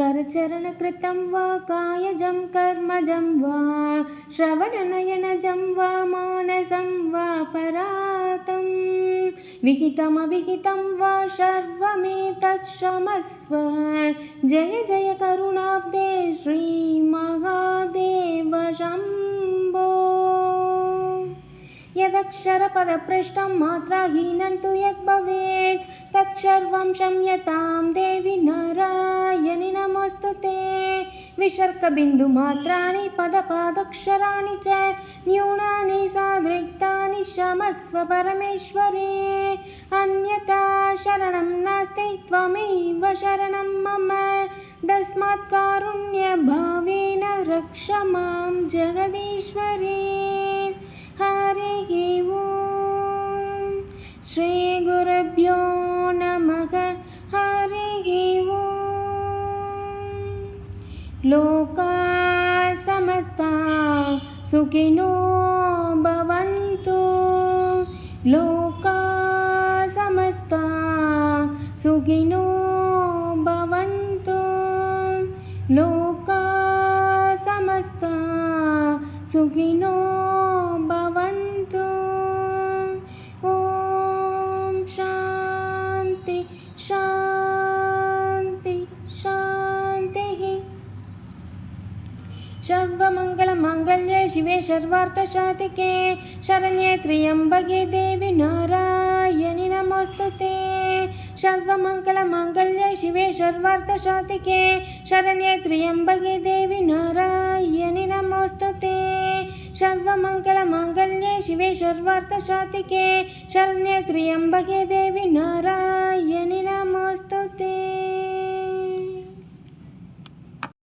करचरणकृतं वा कायजं कर्मजं वा श्रवणनयनजं वा मानसं वा परातं विहितमविहितं वा सर्वमेतत्क्षमस्व जय जय करुणाब्दे श्रीमहादेव शम्भो यदक्षरपदपृष्ठं मात्राहीनं तु यद्भवेत् तत्सर्वं क्षम्यतां देवि ते विसर्गबिन्दुमात्राणि पदपादक्षराणि च न्यूनानि सादृक्तानि क्षमस्व परमेश्वरे। अन्यथा शरणं नास्ति त्वमेव शरणं मम। तस्मात् कारुण्यभावेन रक्ष मां जगदीश्वरे లోకా సమస్తా సుఖినో భవంతు లోకా సమస్తా సుఖినో భవంతు లోకా సమస్తా సుఖినో सर्वमङ्गलमाङ्गल्ये शिवे सर्वार्थसाधिके शरण्ये त्र्यम्बके देवि नारायणि नमोऽस्तु ते सर्वमङ्गलमाङ्गल्ये शिवे सर्वार्थसाधिके शरण्ये त्र्यम्बके देवि नारायणि नमोऽस्तु ते सर्वमङ्गलमाङ्गल्ये शिवे सर्वार्थसाधिके शरण्ये त्र्यम्बके देवि नारायणि नमो